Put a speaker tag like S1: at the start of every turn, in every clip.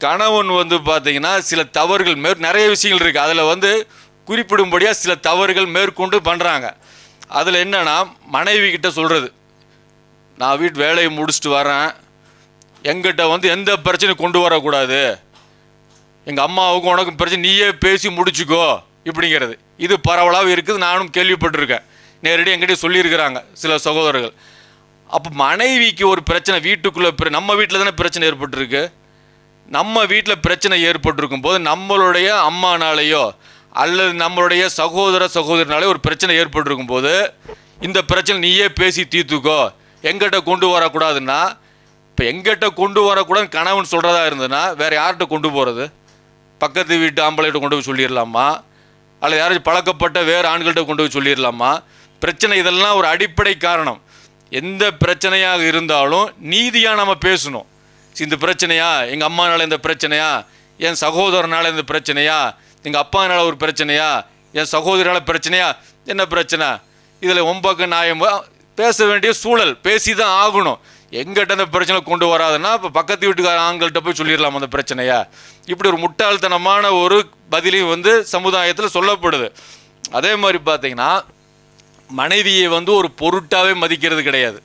S1: கணவன் வந்து பார்த்தீங்கன்னா சில தவறுகள் மேற் நிறைய விஷயங்கள் இருக்குது அதில் வந்து குறிப்பிடும்படியாக சில தவறுகள் மேற்கொண்டு பண்ணுறாங்க அதில் என்னென்னா மனைவி கிட்ட சொல்கிறது நான் வீட்டு வேலையை முடிச்சுட்டு வரேன். எங்கிட்ட வந்து எந்த பிரச்சனையும் கொண்டு வரக்கூடாது. எங்கள் அம்மாவுக்கும் உனக்கும் பிரச்சனை நீயே பேசி முடிச்சுக்கோ இப்படிங்கிறது. இது பரவலாக இருக்குது. நானும் கேள்விப்பட்டிருக்கேன். நேரடி எங்கிட்ட சொல்லியிருக்கிறாங்க சில சகோதரர்கள். அப்போ மனைவிக்கு ஒரு பிரச்சனை வீட்டுக்குள்ளே நம்ம வீட்டில் தானே பிரச்சனை ஏற்பட்டிருக்கு. நம்ம வீட்டில் பிரச்சனை ஏற்பட்டிருக்கும் போது நம்மளுடைய அம்மானாலேயோ அல்லது நம்மளுடைய சகோதர சகோதரனாலே ஒரு பிரச்சனை ஏற்பட்டிருக்கும் போது இந்த பிரச்சனை நீயே பேசி தீர்த்துக்கோ. எங்கிட்ட கொண்டு வரக்கூடாதுன்னா இப்போ எங்கிட்ட கொண்டு வரக்கூடாதுன்னு கணவன் சொல்கிறதா இருந்ததுன்னா வேறு யார்கிட்ட கொண்டு போகிறது பக்கத்து வீட்டு ஆம்பளைகிட்ட கொண்டு போய் சொல்லிடலாமா? அல்லது யாராச்சும் பழக்கப்பட்ட வேறு ஆண்கள்கிட்ட கொண்டு போய் சொல்லிடலாமா? பிரச்சனை இதெல்லாம் ஒரு அடிப்படை காரணம். எந்த பிரச்சனையாக இருந்தாலும் நீதியாக நம்ம பேசணும். இந்த பிரச்சனையா? எங்கள் அம்மானால் இந்த பிரச்சனையா? என் சகோதரனால இந்த பிரச்சனையா? எங்கள் அப்பானால ஒரு பிரச்சனையா? என் சகோதரனால் பிரச்சனையா? என்ன பிரச்சனை? இதில் ஒம்பக்கு நியாயமா பேச வேண்டிய சூழல். பேசி தான் ஆகணும். எங்கிட்ட அந்த பிரச்சனை கொண்டு வராதுன்னா இப்போ பக்கத்து வீட்டுக்கார ஆண்கள்கிட்ட போய் சொல்லிடலாம் அந்த பிரச்சனையா. இப்படி ஒரு முட்டாள்தனமான ஒரு பதிலையும் வந்து சமுதாயத்தில் சொல்லப்படுது. அதே மாதிரி பார்த்தீங்கன்னா மனைவியை வந்து ஒரு பொருட்டாகவே மதிக்கிறது கிடையாது.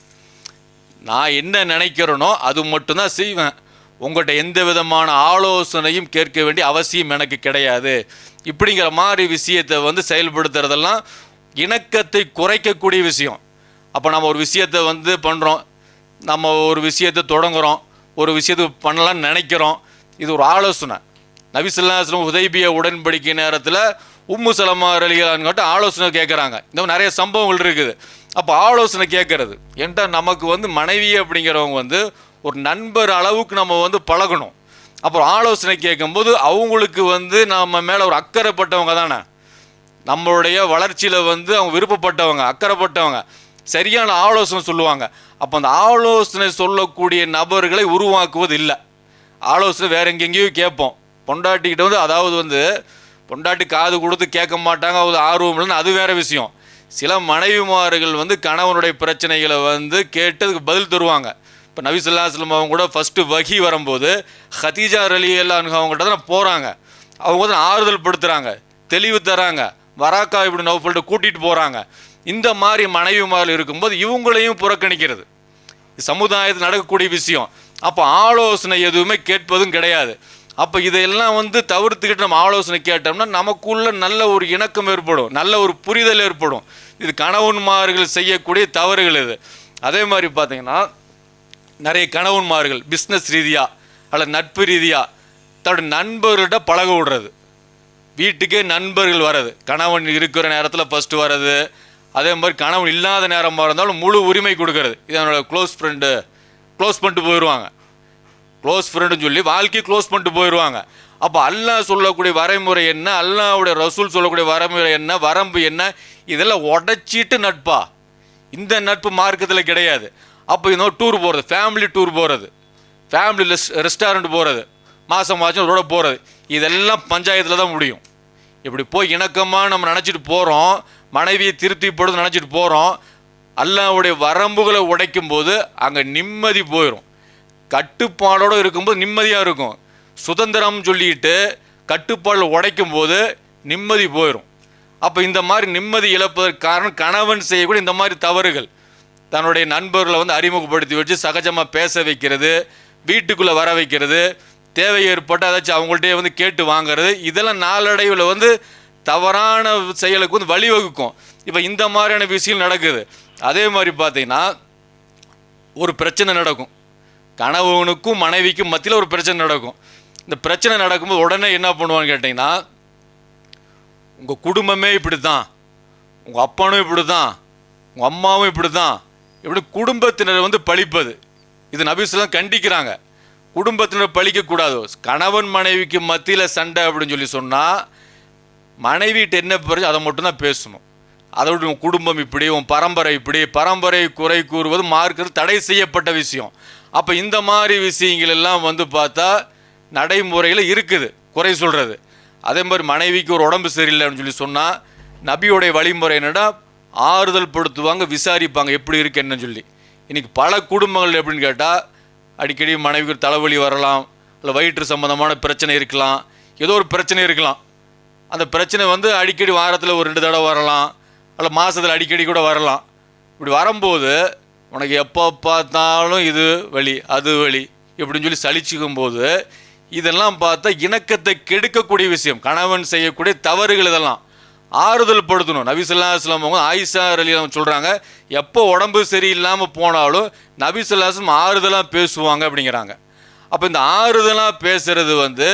S1: நான் என்ன நினைக்கிறேனோ அது மட்டும்தான் செய்வேன். உங்கள்கிட்ட எந்த விதமான ஆலோசனையும் கேட்க வேண்டிய அவசியம் எனக்கு கிடையாது. இப்படிங்கிற மாதிரி விஷயத்தை வந்து செயல்படுத்துறதெல்லாம் இணக்கத்தை குறைக்கக்கூடிய விஷயம். அப்போ நம்ம ஒரு விஷயத்தை வந்து பண்ணுறோம் நம்ம ஒரு விஷயத்தை தொடங்குகிறோம் ஒரு விஷயத்தை பண்ணலாம்னு நினைக்கிறோம். இது ஒரு ஆலோசனை. நபிசுல்லாஸ்லம் உதய்பிய உடன்படிக்கை நேரத்தில் உம்மு சலமா அலிகளான்கிட்ட ஆலோசனை கேட்குறாங்க இந்த மாதிரி நிறைய சம்பவங்கள் இருக்குது. அப்போ ஆலோசனை கேட்கறது ஏன்டா நமக்கு வந்து மனைவி அப்படிங்கிறவங்க வந்து ஒரு நண்பர் அளவுக்கு நம்ம வந்து பழகணும். அப்புறம் ஆலோசனை கேட்கும்போது அவங்களுக்கு வந்து நம்ம மேலே ஒரு அக்கறைப்பட்டவங்க தானே. நம்மளுடைய வளர்ச்சியில் வந்து அவங்க விருப்பப்பட்டவங்க அக்கறைப்பட்டவங்க. சரியான ஆலோசனை சொல்லுவாங்க. அப்போ அந்த ஆலோசனை சொல்லக்கூடிய நபர்களை உருவாக்குவது இல்லை. ஆலோசனை வேற எங்கெங்கேயோ கேட்போம். பொண்டாட்டிக்கிட்ட வந்து அதாவது வந்து பொண்டாட்டி காது கொடுத்து கேட்க மாட்டாங்க அது ஆர்வம் இல்லைன்னு அது வேறு விஷயம். சில மனைவிமார்கள் வந்து கணவனுடைய பிரச்சனைகளை வந்து கேட்டு அதுக்கு பதில் தருவாங்க. இப்போ நபிசுல்லாஸ்லம் அவங்க கூட ஃபஸ்ட்டு வகி வரும்போது ஹதீஜா ரலி எல்லாம் அவங்ககிட்ட தான் போகிறாங்க அவங்க வந்து ஆறுதல் படுத்துகிறாங்க தெளிவு தராங்க வராக்கா இப்படி நவஃபல்ட்டு கூட்டிகிட்டு போகிறாங்க இந்த மாதிரி மனைவிமார்கள் இருக்கும்போது இவங்களையும் புறக்கணிக்கிறது. சமுதாயத்தில் நடக்கக்கூடிய விஷயம். அப்போ ஆலோசனை எதுவுமே கேட்பதும் கிடையாது. அப்போ இதையெல்லாம் வந்து தவிர்த்துக்கிட்டு நம்ம ஆலோசனை கேட்டோம்னா நமக்குள்ள நல்ல ஒரு இணக்கம் ஏற்படும் நல்ல ஒரு புரிதல் ஏற்படும். இது கணவன்மார்கள் செய்யக்கூடிய தவறுகள் இது. அதே மாதிரி பார்த்தீங்கன்னா நிறைய கணவன்மார்கள் பிஸ்னஸ் ரீதியாக அல்லது நட்பு ரீதியாக தன்னோட நண்பர்கள்ட்ட பழக விடுறது. வீட்டுக்கே நண்பர்கள் வர்றது. கணவன் இருக்கிற நேரத்தில் ஃபஸ்ட்டு வர்றது. அதே மாதிரி கணவன் இல்லாத நேரமாக இருந்தாலும் முழு உரிமை கொடுக்கறது. இது என்னோடய க்ளோஸ் ஃப்ரெண்டு க்ளோஸ் பண்ணிட்டு போயிடுவாங்க க்ளோஸ் ஃப்ரெண்டுன்னு சொல்லி வாழ்க்கையை க்ளோஸ் பண்ணிட்டு போயிடுவாங்க அப்போ அல்லாஹ் சொல்லக்கூடிய வரைமுறை என்ன? அல்லாவுடைய ரசூல் சொல்லக்கூடிய வரைமுறை என்ன? வரம்பு என்ன? இதெல்லாம் உடச்சிட்டு நட்பா? இந்த நட்பு மார்க்கத்தில் கிடையாது. அப்போ இன்னும் டூர் போகிறது ஃபேமிலி டூர் போகிறது ஃபேமிலி ரெஸ்டாரண்ட் போகிறது மாதம் மாதம் ரோட போகிறது இதெல்லாம் பஞ்சாயத்தில் தான் முடியும். இப்படி போய் இணக்கமாக நம்ம நினச்சிட்டு போகிறோம் மனைவியை திருப்திப்படுத்த நினச்சிட்டு போகிறோம் அல்லாவுடைய வரம்புகளை உடைக்கும் போது அங்கே நிம்மதி போயிடும் கட்டுப்பாடோடு இருக்கும்போது நிம்மதியாக இருக்கும். சுதந்திரம் சொல்லிட்டு கட்டுப்பாடில் உடைக்கும் போது நிம்மதி போயிடும் அப்போ இந்த மாதிரி நிம்மதி இழப்பதற்கு காரணம் கணவன் செய்யக்கூடிய இந்த மாதிரி தவறுகள். தன்னுடைய நண்பர்களை வந்து அறிமுகப்படுத்தி வச்சு சகஜமாக பேச வைக்கிறது வீட்டுக்குள்ளே வர வைக்கிறது தேவை ஏற்பட்டு ஏதாச்சும் அவங்கள்ட்டே வந்து கேட்டு வாங்குறது இதெல்லாம் நாளடைவில் வந்து தவறான செயலுக்கு வந்து வழிவகுக்கும். இப்போ இந்த மாதிரியான விஷயம் நடக்குது. அதே மாதிரி பார்த்தீங்கன்னா ஒரு பிரச்சனை நடக்கும். கணவனுக்கும் மனைவிக்கும் மத்தியில் ஒரு பிரச்சனை நடக்கும். இந்த பிரச்சனை நடக்கும்போது உடனே என்ன பண்ணுவான்னு கேட்டிங்கன்னா உங்கள் குடும்பமே இப்படி தான் உங்கள் அப்பனும் இப்படி தான் உங்கள் அம்மாவும் இப்படி தான் இப்படி குடும்பத்தினர் வந்து பழிப்பது. இது நபிஸ்லாம் கண்டிக்கிறாங்க. குடும்பத்தினர் பழிக்கக்கூடாது கணவன் மனைவிக்கு மத்தியில் சண்டை அப்படின்னு சொல்லி சொன்னால் மனைவிட்டு என்ன பிறகு அதை மட்டும்தான் பேசணும். அதை உன் குடும்பம் இப்படி உன் பரம்பரை இப்படி பரம்பரை குறை கூறுவது மார்க்கிறது தடை செய்யப்பட்ட விஷயம். அப்போ இந்த மாதிரி விஷயங்கள் எல்லாம் வந்து பார்த்தா நடைமுறையில் இருக்குது. குறை சொல்கிறது அதே மாதிரி மனைவிக்கு ஒரு உடம்பு சரியில்லைன்னு சொல்லி சொன்னால் நபியோடைய வழிமுறை என்னடா ஆறுதல் படுத்துவாங்க விசாரிப்பாங்க எப்படி இருக்கு என்னன்னு சொல்லி. இன்றைக்கி பல குடும்பங்கள் எப்படின்னு கேட்டால் அடிக்கடி மனைவிக்கு ஒரு தலைவலி வரலாம் இல்லை வயிற்று சம்மந்தமான பிரச்சனை இருக்கலாம் ஏதோ ஒரு பிரச்சனை இருக்கலாம். அந்த பிரச்சனை வந்து அடிக்கடி வாரத்தில் ஒரு ரெண்டு தடவை வரலாம் இல்லை மாதத்தில் அடிக்கடி கூட வரலாம். இப்படி வரும்போது உனக்கு எப்போ பார்த்தாலும் இது வழி அது வழி இப்படின்னு சொல்லி சலிச்சுக்கும் போது இதெல்லாம் பார்த்தா இணக்கத்தை கெடுக்கக்கூடிய விஷயம் கணவன் செய்யக்கூடிய தவறுகள் இதெல்லாம். ஆறுதல் படுத்தணும். நபிசுல்லாஸ்லாம் அவங்க ஆயிஷா அலி சொல்கிறாங்க எப்போ உடம்பு சரியில்லாமல் போனாலும் நபிசுல்லாஸ்லம் ஆறுதலாக பேசுவாங்க அப்படிங்கிறாங்க. அப்போ இந்த ஆறுதலாக பேசுகிறது வந்து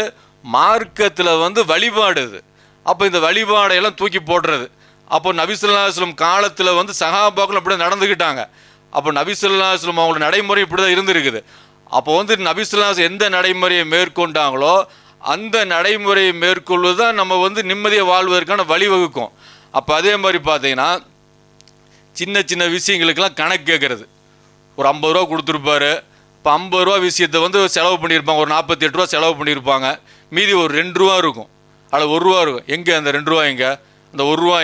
S1: மார்க்கத்தில் வந்து வழிபாடு இது. அப்போ இந்த வழிபாடையெல்லாம் தூக்கி போடுறது அப்போ நபிசுல்லாஸ்லம் காலத்தில் வந்து சகாபாக்கள் அப்படி நடந்துக்கிட்டாங்க அப்போ நபிசுல்லாஸ்லம் அவங்களோட நடைமுறை இப்படி தான் இருந்திருக்குது. அப்போ வந்து நபிசுல்லாஸ் எந்த நடைமுறையை மேற்கொண்டாங்களோ அந்த நடைமுறையை மேற்கொள்வது தான் நம்ம வந்து நிம்மதியாக வாழ்வதற்கான வழிவகுக்கும். அப்போ அதே மாதிரி பார்த்தீங்கன்னா சின்ன சின்ன விஷயங்களுக்கெல்லாம் கணக்கு கேட்குறது. ஒரு ஐம்பது ரூபா கொடுத்துருப்பாரு. இப்போ ஐம்பது ரூபா விஷயத்தை வந்து செலவு பண்ணியிருப்பாங்க. ஒரு நாற்பத்தி எட்டு ரூபா செலவு பண்ணியிருப்பாங்க. மீதி ஒரு ரெண்டு ரூபா இருக்கும். அதில் ஒரு ரூபா இருக்கும். எங்கே அந்த ரெண்டு ரூபா எங்கே? அந்த ஒரு ரூபா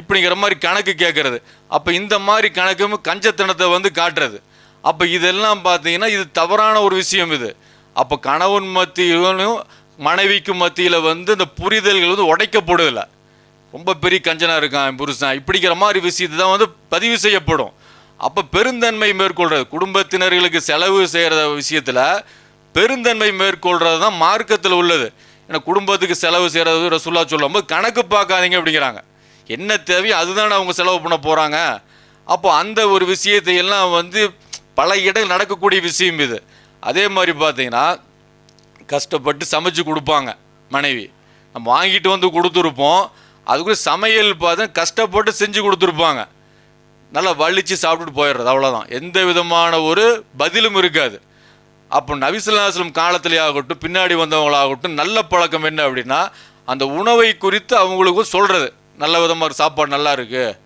S1: இப்படிங்கிற மாதிரி கணக்கு கேட்குறது அப்போ இந்த மாதிரி கணக்கும் கஞ்சத்தனத்தை வந்து காட்டுறது. அப்போ இதெல்லாம் பார்த்தீங்கன்னா இது தவறான ஒரு விஷயம் இது. அப்போ கணவன் மத்தியிலும் மனைவிக்கு மத்தியில் வந்து இந்த புரிதல்கள் வந்து உடைக்கப்படுதில்லை ரொம்ப பெரிய கஞ்சனாக இருக்கான் புருஷன். இப்படிங்கிற மாதிரி விஷயத்தை தான் வந்து பதிவு செய்யப்படும். அப்போ பெருந்தன்மை மேற்கொள்றது. குடும்பத்தினர்களுக்கு செலவு செய்கிற விஷயத்தில் பெருந்தன்மை மேற்கொள்றது தான் மார்க்கத்தில் உள்ளது. ஏன்னா குடும்பத்துக்கு செலவு செய்கிறது ரசுல்லா சொல்லும்போது கணக்கு பார்க்காதீங்க அப்படிங்கிறாங்க. என்ன தேவையோ அதுதானே அவங்க செலவு பண்ண போகிறாங்க அப்போ அந்த ஒரு விஷயத்தை எல்லாம் வந்து பல இடங்கள் நடக்கக்கூடிய விஷயம் இது. அதே மாதிரி பார்த்தீங்கன்னா கஷ்டப்பட்டு சமைச்சு கொடுப்பாங்க மனைவி. நம்ம வாங்கிட்டு வந்து கொடுத்துருப்போம். அதுக்குள்ள சமையல் பார்த்தா கஷ்டப்பட்டு செஞ்சு கொடுத்துருப்பாங்க. நல்லா வலிச்சு சாப்பிட்டுட்டு போயிடுறது அவ்வளோதான் எந்த விதமான ஒரு பதிலும் இருக்காது. அப்போ நபிசுல்லாஸ்லம் காலத்திலே ஆகட்டும் பின்னாடி வந்தவங்களாகட்டும் நல்ல பழக்கம் என்ன அப்படின்னா அந்த உணவை குறித்து அவங்களுக்கு சொல்கிறது நல்ல விதமாக சாப்பாடு நல்லா இருக்குது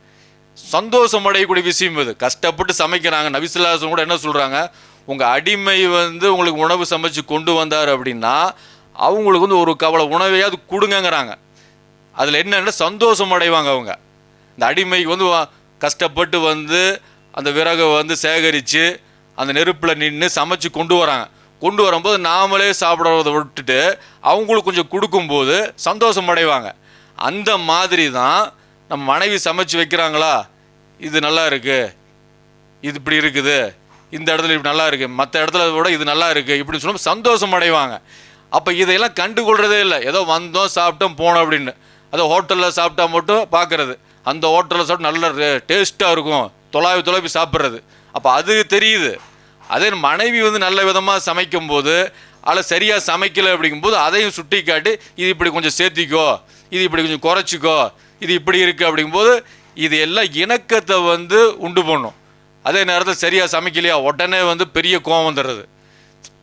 S1: சந்தோஷம் அடையக்கூடிய விஷயம் இது. கஷ்டப்பட்டு சமைக்கிறாங்க. நபிசுல்லாசம் கூட என்ன சொல்கிறாங்க உங்கள் அடிமை வந்து உங்களுக்கு உணவு சமைச்சு கொண்டு வந்தார் அப்படின்னா அவங்களுக்கு வந்து ஒரு கவலை உணவையாவது கொடுங்கங்கிறாங்க. அதில் என்னென்ன சந்தோஷம் அடைவாங்க அவங்க? இந்த அடிமைக்கு வந்து வா- கஷ்டப்பட்டு வந்து அந்த விறகை வந்து சேகரித்து அந்த நெருப்பில் நின்று சமைச்சு கொண்டு வராங்க. கொண்டு வரும்போது நாமளே சாப்பிட்றத விட்டுட்டு அவங்களுக்கு கொஞ்சம் கொடுக்கும்போது சந்தோஷம் அடைவாங்க. அந்த மாதிரி தான் நம்ம மனைவி சமைச்சு வைக்கிறாங்களா? இது நல்லா இருக்குது இது இப்படி இருக்குது. இந்த இடத்துல இப்படி நல்லா இருக்குது மற்ற இடத்துல விட இது நல்லா இருக்குது இப்படின்னு சொல்லும்போது சந்தோஷம் அடைவாங்க. அப்போ இதையெல்லாம் கண்டுகொள்றதே இல்லை. ஏதோ வந்தோம் சாப்பிட்டோம் போனோம் அப்படின்னு. அதோ ஹோட்டலில் சாப்பிட்டா மட்டும் பார்க்குறது. அந்த ஹோட்டலில் சாப்பிட்டு நல்ல டேஸ்ட்டாக இருக்கும். தொலாவி தொலாவி சாப்பிட்றது. அப்போ அது தெரியுது. அதே மனைவி வந்து நல்ல விதமாக சமைக்கும் போது அதில் சரியாக சமைக்கலை அப்படிங்கும்போது அதையும் சுட்டி காட்டி இது இப்படி கொஞ்சம் சேர்த்திக்கோ இது இப்படி கொஞ்சம் குறைச்சிக்கோ இது இப்படி இருக்குது அப்படிங்கும்போது இது எல்லாம் இணக்கத்தை வந்து உண்டு பண்ணும். அதே நேரத்தில் சரியாக சமைக்கலையா? உடனே வந்து பெரிய கோபம் வந்துடுறது.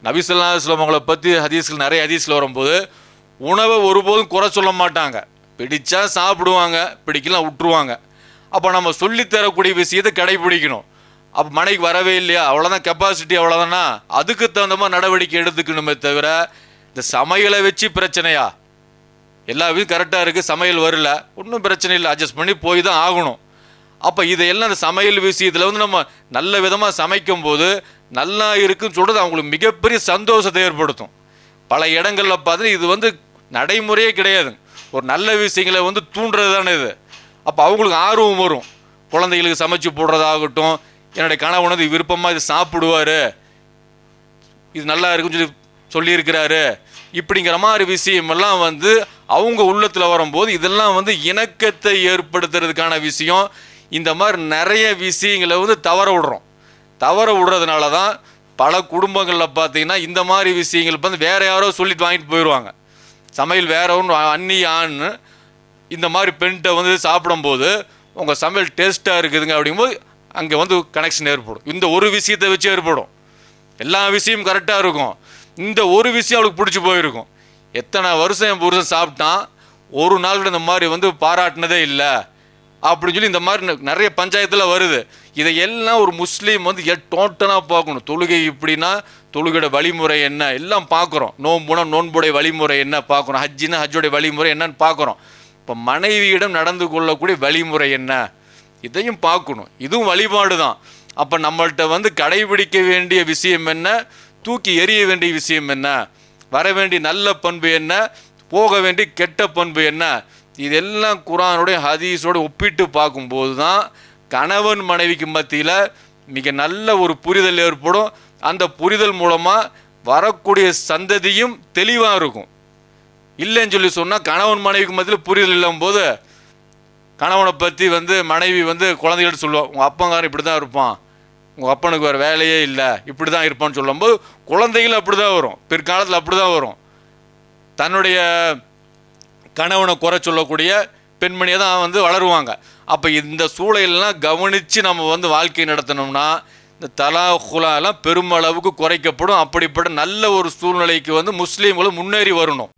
S1: நபிசுல்லா அவங்கள பற்றி ஹதீஸ்கள் நிறைய ஹதீஸில் வரும்போது உணவை ஒருபோதும் குறை சொல்ல மாட்டாங்க. பிடிச்சா சாப்பிடுவாங்க பிடிக்கலாம் விட்டுருவாங்க அப்போ நம்ம சொல்லித் தரக்கூடிய விஷயத்தை கடைபிடிக்கணும். அப்போ மனைக்கு வரவே இல்லையா? அவ்வளோதான் கெப்பாசிட்டி அவ்வளோதானா அதுக்கு தகுந்த மாதிரி நடவடிக்கை எடுத்துக்கணுமே தவிர இந்த சமையலை வச்சு பிரச்சனையா? எல்லா வீடும் கரெக்டாக இருக்குது சமையல் வரல. ஒன்றும் பிரச்சனை இல்லை அட்ஜஸ்ட் பண்ணி போய் தான் ஆகணும். அப்போ இதையெல்லாம் இந்த சமையல் விஷயத்தில் வந்து நம்ம நல்ல விதமாக சமைக்கும் போது நல்லா இருக்குன்னு சொல்கிறது அவங்களுக்கு மிகப்பெரிய சந்தோஷத்தை ஏற்படுத்தும். பல இடங்களில் பார்த்து இது வந்து நடைமுறையே கிடையாது. ஒரு நல்ல விஷயங்களை வந்து தூண்டுறது தானே இது. அப்போ அவங்களுக்கு ஆர்வம் வரும். குழந்தைகளுக்கு சமைச்சு போடுறதாகட்டும் என்னுடைய கணவனது விருப்பமாக இது சாப்பிடுவார். இது நல்லா இருக்குன்னு சொல்லி சொல்லியிருக்கிறாரு. இப்படிங்கிற மாதிரி விஷயமெல்லாம் வந்து அவங்க உள்ளத்தில் வரும்போது இதெல்லாம் வந்து இணக்கத்தை ஏற்படுத்துறதுக்கான விஷயம். இந்த மாதிரி நிறைய விஷயங்களை வந்து தவற விடுறோம். தவற விடுறதுனால தான் பல குடும்பங்களில் பார்த்தீங்கன்னா இந்த மாதிரி விஷயங்கள் வந்து வேற யாரோ சொல்லிட்டு வாங்கிட்டு போயிடுவாங்க சமையல் வேற ஒன்று அன்னி ஆண் இந்த மாதிரி பெண்கிட்ட வந்து சாப்பிடும்போது உங்கள் சமையல் டேஸ்ட்டாக இருக்குதுங்க அப்படிங்கும்போது அங்கே வந்து கனெக்ஷன் ஏற்படும். இந்த ஒரு விஷயத்தை வச்சு ஏற்படும். எல்லா விஷயமும் கரெக்டாக இருக்கும். இந்த ஒரு விஷயம் அவளுக்கு பிடிச்சி போயிருக்கும். எத்தனை வருஷம் என் புருஷன் சாப்பிட்டான்? ஒரு நாள் கூட இந்த மாதிரி வந்து பாராட்டினதே இல்லை. அப்படின்னு சொல்லி இந்த மாதிரி ந- நிறைய பஞ்சாயத்தில் வருது. இதை எல்லாம் ஒரு முஸ்லீம் வந்து டோட்டலாக பார்க்கணும். தொழுகை இப்படின்னா தொழுகையோட வழிமுறை என்ன? எல்லாம் பார்க்குறோம். நோன்புனா நோன்புடைய வழிமுறை என்ன பார்க்குறோம். ஹஜ்ஜினா ஹஜ்ஜோடைய வழிமுறை என்னன்னு பார்க்குறோம். இப்போ மனைவியிடம் நடந்து கொள்ளக்கூடிய வழிமுறை என்ன? இதையும் பார்க்கணும். இதுவும் வழிபாடு தான் அப்போ நம்மள்கிட்ட வந்து கடைபிடிக்க வேண்டிய விஷயம் என்ன? தூக்கி எறிய வேண்டிய விஷயம் என்ன? வர வேண்டிய நல்ல பண்பு என்ன? போக வேண்டிய கெட்ட பண்பு என்ன? இதெல்லாம் குரானுடைய ஹதீஸோடு ஒப்பிட்டு பார்க்கும்போது தான் கணவன் மனைவிக்கு மத்தியில் மிக நல்ல ஒரு புரிதல் ஏற்படும். அந்த புரிதல் மூலமாக வரக்கூடிய சந்ததியும் தெளிவாக இருக்கும். இல்லைன்னு சொல்லி சொன்னால் கணவன் மனைவிக்கு மத்தியில் புரிதல் இல்லாம போது கணவனை பற்றி வந்து மனைவி வந்து குழந்தைகள்ட்ட சொல்லுவாள் உங்கள் அப்பங்காரன் இப்படி தான் இருப்பான். உங்கள் அப்பனுக்கு வேறு வேலையே இல்லை. இப்படி தான் இருப்பான்னு சொல்லும்போது குழந்தைகள் அப்படி தான் வரும். பிற்காலத்தில் அப்படி தான் வரும். தன்னுடைய கணவனை குறை சொல்லக்கூடிய பெண்மணியை தான் வந்து வளருவாங்க. அப்போ இந்த சூழலெல்லாம் கவனித்து நம்ம வந்து வாழ்க்கை நடத்தினோம்னா இந்த தலா குலாலாம் பெருமளவுக்கு குறைக்கப்படும். அப்படிப்பட்ட நல்ல ஒரு சூழ்நிலைக்கு வந்து முஸ்லீம்களும் முன்னேறி வரணும்.